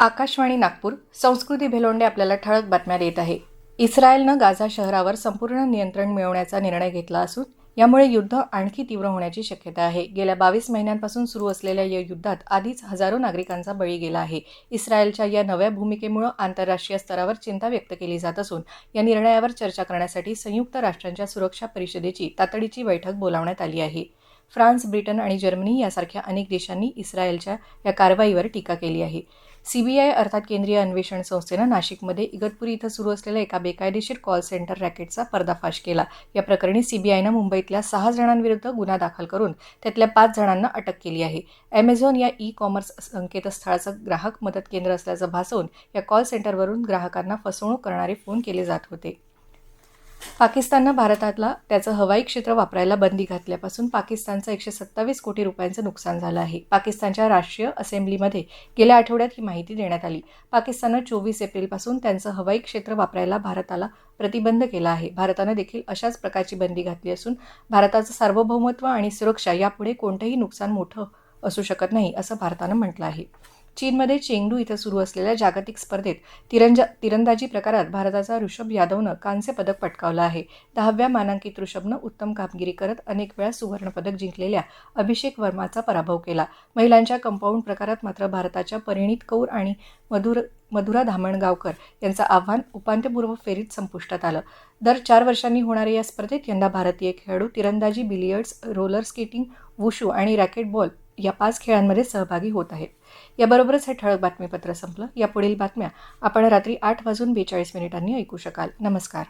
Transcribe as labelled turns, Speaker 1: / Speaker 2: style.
Speaker 1: आकाशवाणी नागपूर संस्कृती भेलोंडे आपल्याला ठळक बातम्या देत आहे. इस्रायलनं गाझा शहरावर संपूर्ण नियंत्रण मिळवण्याचा निर्णय घेतला असून यामुळे युद्ध आणखी तीव्र होण्याची शक्यता आहे. गेल्या बावीस महिन्यांपासून सुरू असलेल्या या युद्धात आधीच हजारो नागरिकांचा बळी गेला आहे. इस्रायलच्या या नव्या भूमिकेमुळे आंतरराष्ट्रीय स्तरावर चिंता व्यक्त केली जात असून या निर्णयावर चर्चा करण्यासाठी संयुक्त राष्ट्रांच्या सुरक्षा परिषदेची तातडीची बैठक बोलावण्यात आली आहे. फ्रान्स ब्रिटन आणि जर्मनी यासारख्या अनेक देशांनी इस्रायलच्या या कारवाईवर टीका केली आहे. सीबीआय अर्थात केंद्रीय अन्वेषण संस्थेनं नाशिकमध्ये इगतपुरी इथं सुरू असलेल्या एका बेकायदेशीर कॉल सेंटर रॅकेटचा पर्दाफाश केला. या प्रकरणी सीबीआयनं मुंबईतल्या सहा जणांविरुद्ध गुन्हा दाखल करून त्यातल्या पाच जणांना अटक केली आहे. ॲमेझॉन या ई कॉमर्स संकेतस्थळाचं ग्राहक मदत केंद्र असल्याचं भासवून या कॉल सेंटरवरून ग्राहकांना फसवणूक करणारे फोन केले जात होते. पाकिस्ताननं भारतातला त्याचं हवाई क्षेत्र वापरायला बंदी घातल्यापासून पाकिस्तानचं एकशे सत्तावीस कोटी रुपयांचं नुकसान झालं आहे. पाकिस्तानच्या राष्ट्रीय असेंब्लीमध्ये गेल्या आठवड्यात ही माहिती देण्यात आली. पाकिस्ताननं चोवीस एप्रिलपासून त्यांचं हवाई क्षेत्र वापरायला भारताला प्रतिबंध केला आहे. भारतानं देखील अशाच प्रकारची बंदी घातली असून भारताचं सार्वभौमत्व आणि सुरक्षा यापुढे कोणतंही नुकसान मोठं असू शकत नाही असं भारतानं म्हटलं आहे. चीनमध्ये चेंगडू इथं सुरू असलेल्या जागतिक स्पर्धेत तिरंजा तिरंदाजी प्रकारात भारताचा ऋषभ यादवनं कांस्य पदक पटकावलं आहे. दहाव्या मानांकित ऋषभनं उत्तम कामगिरी करत अनेक वेळा सुवर्णपदक जिंकलेल्या अभिषेक वर्माचा पराभव केला. महिलांच्या कंपाऊंड प्रकारात मात्र भारताच्या परिणित कौर आणि मधुर मधुरा धामणगावकर यांचं आव्हान उपांत्यपूर्व फेरीत संपुष्टात आलं. दर चार वर्षांनी होणाऱ्या या स्पर्धेत यंदा भारतीय खेळाडू तिरंदाजी बिलियर्ड्स रोलर स्केटिंग वुशू आणि रॅकेटबॉल या पाच खेळांमध्ये सहभागी होत आहेत. याबरोबरच हे ठळक बातमीपत्र संपलं. या पुढील बातम्या आपण रात्री आठ वाजून बेचाळीस मिनिटांनी ऐकू शकाल. नमस्कार.